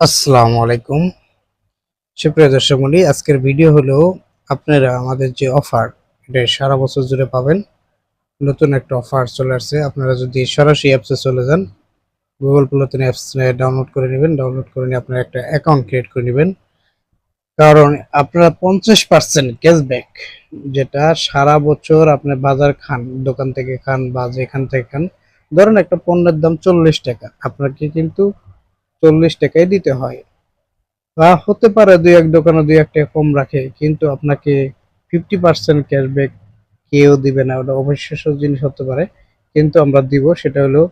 আসসালামু আলাইকুম। সুপ্রিয় দর্শক মন্ডলী, আজকের ভিডিও হলো আপনারা আমাদের যে অফার, এটা সারা বছর জুড়ে পাবেন। নতুন একটা অফার চলে আসছে। আপনারা যদি সরাসরি অ্যাপসে চলে যান গুগল প্লেতে অ্যাপস ডাউনলোড করে নেবেন। ডাউনলোড করে নিয়ে আপনারা একটা অ্যাকাউন্ট ক্রিয়েট করে নেবেন। কারণ আপনারা পঞ্চাশ পার্সেন্ট ক্যাশব্যাক যেটা সারা বছর আপনি বাজার খান, দোকান থেকে খান বা যেখান থেকে খান, ধরেন একটা পণ্যের দাম চল্লিশ টাকা। আপনাকে কিন্তু চল্লিশ টাকায় দিতে হয়। বা হতে পারে দুই এক দোকানে দুই এক টাকা কম রাখে, কিন্তু আপনাকে ফিফটি পার্সেন্ট ক্যাশব্যাক কেউ দিবে না। ওটা অবিশ্বাস্য জিনিস হতে পারে, কিন্তু আমরা দিব সেটা হলো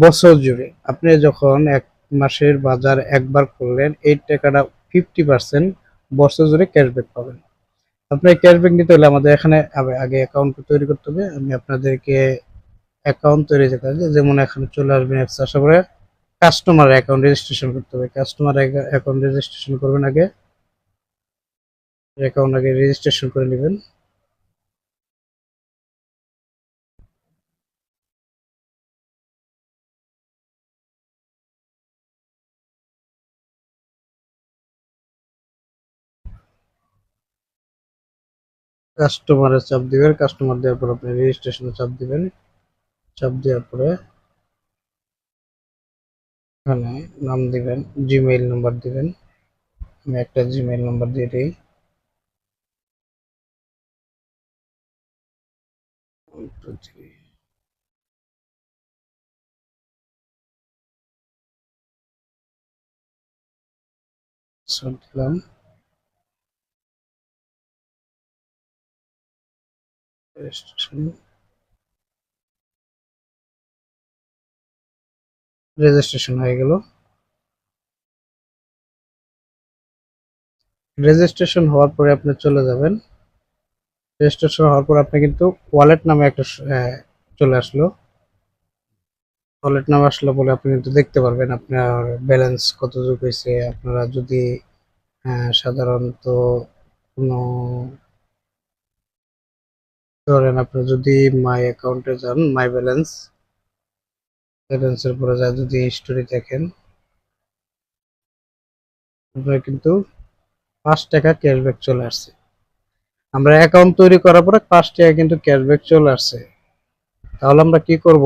বছর জুড়ে। আপনি যখন এক মাসের বাজার একবার করলেন, এই টাকাটা ফিফটি পার্সেন্ট বছর জুড়ে ক্যাশব্যাক পাবেন। আপনি ক্যাশব্যাক নিতে হলে আমাদের এখানে আগে- অ্যাকাউন্ট তৈরি করতে হবে। আমি আপনাদেরকে অ্যাকাউন্ট তৈরি করতে যেমন এখানে চলে আসবেন অ্যাপস আসার পরে কাস্টমার অ্যাকাউন্ট রেজিস্ট্রেশন করতে হবে। কাস্টমার অ্যাকাউন্ট রেজিস্ট্রেশন করবেন আগে। অ্যাকাউন্ট আগে রেজিস্ট্রেশন করে নেবেন। কাস্টমারের চাপ দিবেন। কাস্টমার দেওয়ার পর আপনি রেজিস্ট্রেশনে চাপ দিবেন। চাপ দেওয়ার পরে এখানে নাম দিবেন জিমেইল নাম্বার দিবেন। আমি একটা জিমেইল নাম্বার দিয়ে দিই। দিলাম। রেজিস্ট্রেশন রেজিস্ট্রেশন হয়ে গেল। রেজিস্ট্রেশন হওয়ার পরে আপনি চলে যাবেন। রেজিস্ট্রেশন হওয়ার পর আপনি কিন্তু ওয়ালেট নামে একটা চলে আসলো। ওয়ালেট নামে আসলো বলে আপনি কিন্তু দেখতে পারবেন আপনার ব্যালেন্স কত যোগ হয়েছে। আপনারা যদি সাধারণত কোনো ধরেন আপনি যদি মাই অ্যাকাউন্টে যান মাই ব্যালেন্স ব্যালেন্সের পরে যা যদি হিস্টোরি দেখেন আপনার কিন্তু পাঁচ টাকা ক্যাশব্যাক চলে আসছে। আমরা অ্যাকাউন্ট তৈরি করার পরে পাঁচ টাকা কিন্তু ক্যাশব্যাক চলে আসছে। তাহলে আমরা কি করব?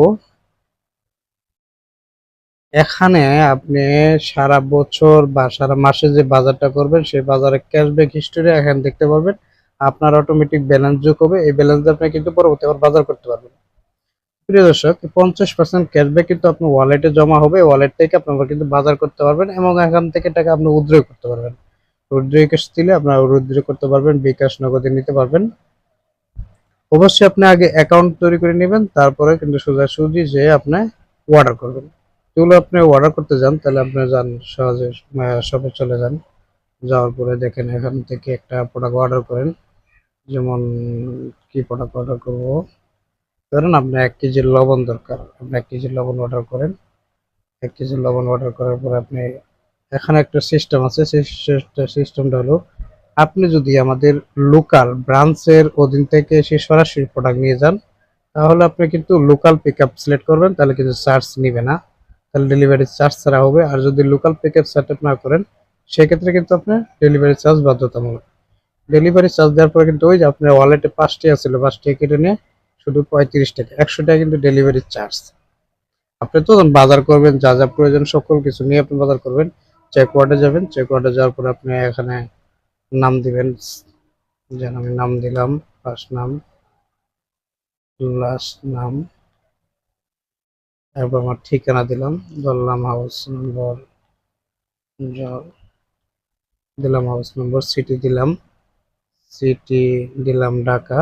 এখানে আপনি সারা বছর বা সারা মাসে যে বাজারটা করবেন, সেই বাজারের ক্যাশব্যাক হিস্টোরি এখানে দেখতে পারবেন। আপনার অটোমেটিক ব্যালেন্স যোগ হবে। এই ব্যালেন্স আপনি কিন্তু পরবর্তী আবার বাজার করতে পারবেন। প্রিয় দর্শক, পঞ্চাশ পার্সেন্ট ক্যাশব্যাক কিন্তু আপনার ওয়ালেটে জমা হবে। ওয়ালেট থেকে আপনারা কিন্তু বাজার করতে পারবেন এবং এখান থেকে টাকা আপনি উইথড্র করতে পারবেন। উইথড্র ক্যাশ দিলে আপনারা উইথড্র করতে পারবেন, বিকাশ নগদে নিতে পারবেন। অবশ্যই আপনি আগে অ্যাকাউন্ট তৈরি করে নেবেন, তারপরে কিন্তু সোজাসুজি যে আপনি অর্ডার করবেন। যেগুলো আপনি অর্ডার করতে যান, তাহলে আপনি যান সহজে শপে চলে যান। যাওয়ার পরে দেখেন এখান থেকে একটা প্রোডাক্ট অর্ডার করেন। যেমন, কি প্রোডাক্ট অর্ডার করব? ধরেন আপনার এক কেজি লবণ দরকার, আপনি এক কেজি লবণ অর্ডার করেন। এক কেজি লবণ অর্ডার করার পরে আপনি, এখানে একটা সিস্টেম আছে, সেই সিস্টেমটা হলো, আপনি যদি আমাদের লোকাল ব্রাঞ্চের অধীন থেকে এসে সরাসরি প্রোডাক্ট নিয়ে যান, তাহলে আপনি কিন্তু লোকাল পিক আপ সিলেক্ট করবেন, তাহলে কিন্তু চার্জ নিবে না। তাহলে ডেলিভারি চার্জ ছাড়া হবে। আর যদি লোকাল পিক আপ সেট না করেন, সেক্ষেত্রে কিন্তু আপনার ডেলিভারি চার্জ বাধ্যতামূলক। ডেলিভারি চার্জ দেওয়ার পরে কিন্তু ওই যে আপনার ওয়ালেটে পাঁচটি টাকা পাঁচটি কেটে নিয়ে শুধু পঁয়ত্রিশ টাকা। একশো টাকা কিন্তু ডেলিভারি চার্জ আপনি তো বাজার করবেন, যা যা প্রয়োজন, সকল কিছু নিয়ে আপনি বাজার করবেন। চেক ওয়ার্ডে যাবেন চেক ওয়ার্ডে যাওয়ার পরে আপনি এখানে নাম দিবেন। যেন আমি নাম দিলাম ফার্স্ট নাম লাস্ট নাম তারপর আমার ঠিকানা দিলাম, ধরলাম হাউস নম্বর দিলাম হাউস নম্বর সিটি দিলাম সিটি দিলাম ঢাকা।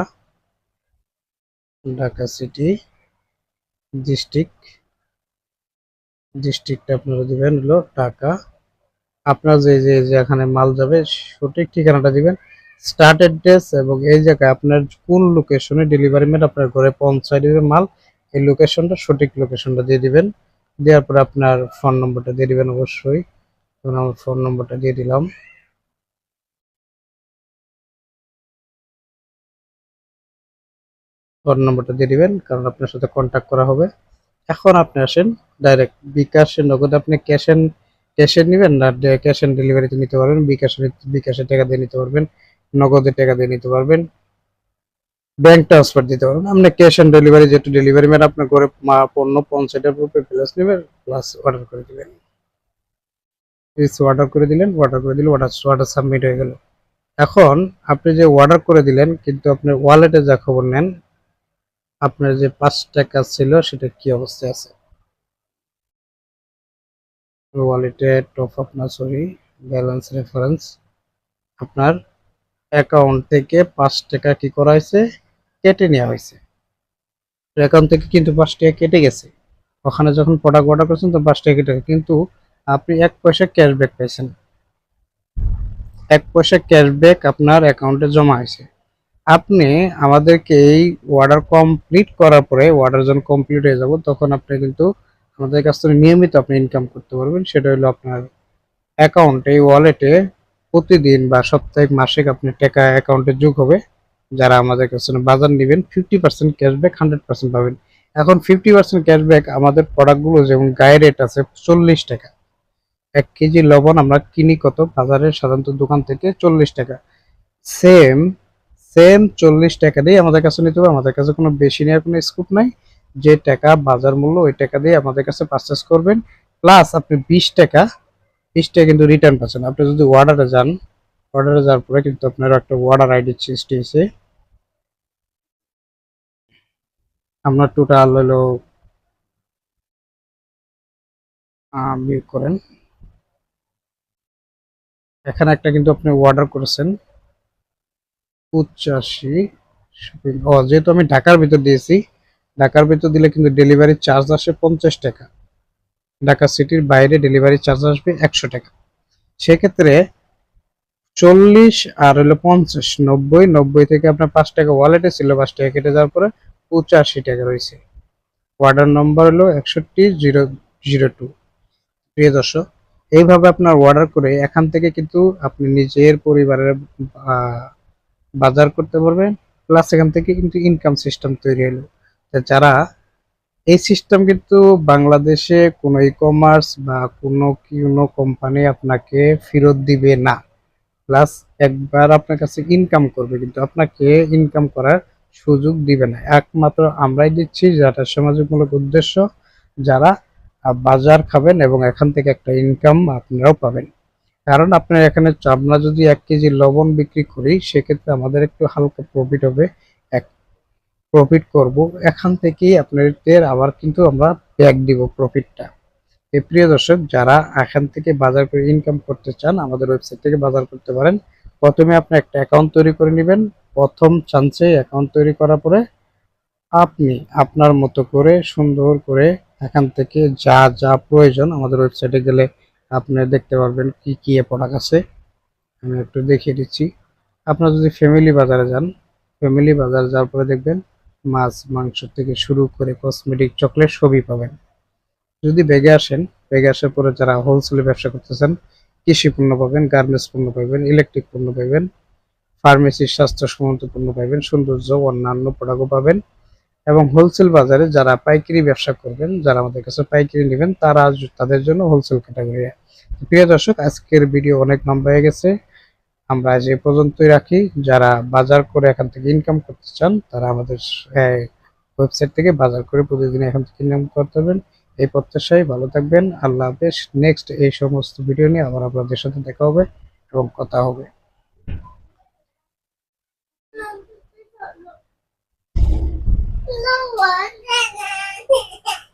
Dhaka city district. ডিস্ট্রিক্টটা আপনারা দিবেন হলো ঢাকা। আপনার যে যে, যেখানে মাল যাবে, সঠিক ঠিকানাটা দিবেন। স্টার্ট অ্যাড্রেস এবং এই জায়গায় আপনার কোন লোকেশনে ডেলিভারি ম্যান আপনার ঘরে পৌঁছায় দিবে মাল, এই লোকেশনটা সঠিক লোকেশনটা দিয়ে দিবেন। দেওয়ার পরে আপনার ফোন নম্বরটা দিয়ে দিবেন অবশ্যই। আমার ফোন নম্বরটা দিয়ে দিলাম। ফোন নম্বরটা দিয়ে দিবেন, কারণ আপনার সাথে কন্ট্যাক্ট করা হবে। এখন আপনি আসেন ডাইরেক্ট বিকাশে নগদ আপনি ক্যাশ ক্যাশে নেবেন না ক্যাশ অন ডেলিভারিতে নিতে পারবেন, বিকাশে বিকাশে টাকা দিয়ে নিতে পারবেন, নগদে টাকা দিয়ে নিতে পারবেন ব্যাংক ট্রান্সফার দিতে পারবেন। আপনি ক্যাশ অন ডেলিভারি যেহেতু ডেলিভারি ম্যান আপনার ঘরে পণ্য পৌঁছানোর রূপে প্লাস নেবেন প্লাস অর্ডার করে দিবেন। অর্ডার করে দিলেন অর্ডার করে দিলে অর্ডার অর্ডার সাবমিট হয়ে গেল। এখন আপনি যে অর্ডার করে দিলেন, কিন্তু আপনার ওয়ালেটে যা খবর নেন আপনার যে পাঁচ টাকা ছিল, সেটা কি অবস্থায় আছে? ওয়ালেটে টপ আপ না সরি ব্যালেন্স রেফারেন্স আপনার অ্যাকাউন্ট থেকে পাঁচ টাকা কি করা হয়েছে? কেটে নেওয়া হয়েছে। অ্যাকাউন্ট থেকে কিন্তু পাঁচ টাকা কেটে গেছে। ওখানে যখন প্রোডাক্ট অর্ডার করছেন, তো পাঁচ টাকা কেটে গেছে। কিন্তু আপনি এক পয়সা ক্যাশব্যাক পাইছেন। এক পয়সা ক্যাশব্যাক আপনার অ্যাকাউন্টে জমা হয়েছে। আপনি আমাদেরকে এই অর্ডার কমপ্লিট করার পরে অর্ডার যখন কমপ্লিট হয়ে যাব, তখন আপনি কিন্তু আমাদের কাছ থেকে নিয়মিত আপনি ইনকাম করতে পারবেন। সেটা হলো আপনার অ্যাকাউন্টে এই ওয়ালেটে প্রতিদিন বা সাপ্তাহিক, মাসিক আপনি টাকা অ্যাকাউন্টে যোগ হবে। যারা আমাদের কাছে বাজার নেবেন fifty percent cashback hundred percent পাবেন। এখন ফিফটি পার্সেন্ট ক্যাশব্যাক আমাদের প্রোডাক্টগুলো যেমন গায়ে রেট আছে চল্লিশ টাকা। এক কেজি লবণ আমরা কিনি কত? বাজারে সাধারণত দোকান থেকে চল্লিশ টাকা। সেম সেম চল্লিশ টাকা দিয়ে আমাদের কাছে নিতে হবে। আমাদের কাছে কোনো বেশি নেওয়ার কোনো স্কোপ নাই। যে টাকা বাজার মূল্য, ওই টাকা দিয়ে আমাদের কাছে পারচেস করবেন। প্লাস আপনি বিশ টাকা বিশ টাকা কিন্তু রিটার্ন পাচ্ছেন। আপনি যদি অর্ডারে যান অর্ডারে যাওয়ার পরে কিন্তু আপনার একটা অর্ডার আইডি সৃষ্টি হয়েছে। আপনার টোটাল হলো মিউট করেন। এখানে একটা কিন্তু আপনি অর্ডার করেছেন। পঁচাশি ও, যেহেতু আমি ঢাকার ভিতর দিয়েছি, ঢাকার ভিতর দিলে কিন্তু ডেলিভারি চার্জ আসে পঞ্চাশ টাকা। ঢাকা সিটির বাইরে ডেলিভারি চার্জ আসবে একশো টাকা। সেক্ষেত্রে চল্লিশ আর হলো পঞ্চাশ, নব্বই নব্বই থেকে আপনার পাঁচ টাকা ওয়ালেটে ছিল, পাঁচ টাকা কেটে যাওয়ার পরে পঁচাশি টাকা রয়েছে। অর্ডার নম্বর হলো একষট্টি জিরো জিরো টু। প্রিয় দর্শক, এইভাবে আপনার অর্ডার করে এখান থেকে কিন্তু আপনি নিজের পরিবারের বাজার করতে পারবেন প্লাস এখান থেকে কিন্তু ইনকাম সিস্টেম তৈরি হলো। যারা এই সিস্টেম কিন্তু বাংলাদেশে কোনো ই কমার্স বা কোনো কোনো কোম্পানি আপনাকে ফেরত দিবে না প্লাস একবার আপনার কাছে ইনকাম করবে, কিন্তু আপনাকে ইনকাম করার সুযোগ দিবে না। একমাত্র আমরাই দিচ্ছি, যেটা সমাজমূলক উদ্দেশ্য, যারা বাজার খাবেন এবং এখান থেকে একটা ইনকাম আপনারাও পাবেন। কারণ আপনার এখানে আমরা যদি এক কেজি লবণ বিক্রি করি, সেক্ষেত্রে আমাদের একটু হালকা প্রফিট হবে। এক প্রফিট করব। এখান থেকেই আপনাদের আবার কিন্তু আমরা ব্যাক দিব প্রফিটটা এই প্রিয় দর্শক, যারা এখান থেকে বাজার করে ইনকাম করতে চান, আমাদের ওয়েবসাইট থেকে বাজার করতে পারেন। প্রথমে আপনি একটা অ্যাকাউন্ট তৈরি করে নেবেন। প্রথম চান্সে অ্যাকাউন্ট তৈরি করার পরে আপনি আপনার মতো করে সুন্দর করে এখান থেকে যা যা প্রয়োজন আমাদের ওয়েবসাইটে গেলে আপনি দেখতে পারবেন কি কি প্রোডাক্ট আছে। আমি একটু দেখিয়ে দিচ্ছি। আপনারা যদি ফ্যামিলি বাজারে যান ফ্যামিলি বাজারে যাওয়ার পরে দেখবেন মাছ, মাংস থেকে শুরু করে কসমেটিক চকলেট সবই পাবেন। যদি বেগে আসেন বেগে আসার পরে যারা হোলসেলে ব্যবসা করতেছেন, কৃষি পণ্য পাবেন গার্মেন্টস পণ্য পাবেন ইলেকট্রিক পণ্য পাবেন ফার্মেসির স্বাস্থ্য সম্মত পণ্য পাবেন, সৌন্দর্য অন্যান্য প্রোডাক্টও পাবেন। এবং হোলসেল বাজারে যারা পাইকারি ব্যবসা করবেন, যারা আমাদের কাছে পাইকারি নেবেন, তারা তাদের জন্য হোলসেল ক্যাটাগরি প্রিয় দর্শক, আজকের ভিডিও অনেক লম্বা হয়ে গেছে। আমরা আজ এ পর্যন্তই রাখি। যারা বাজার করে এখান থেকে ইনকাম করতে চান, তারা আমাদের ওয়েবসাইট থেকে বাজার করে প্রতিদিন এখান থেকে ইনকাম করতে পারবেন। এই প্রত্যাশায় ভালো থাকবেন। আল্লাহ হাফেজ। নেক্সট এই সমস্ত ভিডিও নিয়ে আবার আপনাদের সাথে দেখা হবে এবং কথা হবে। 那我在哪里？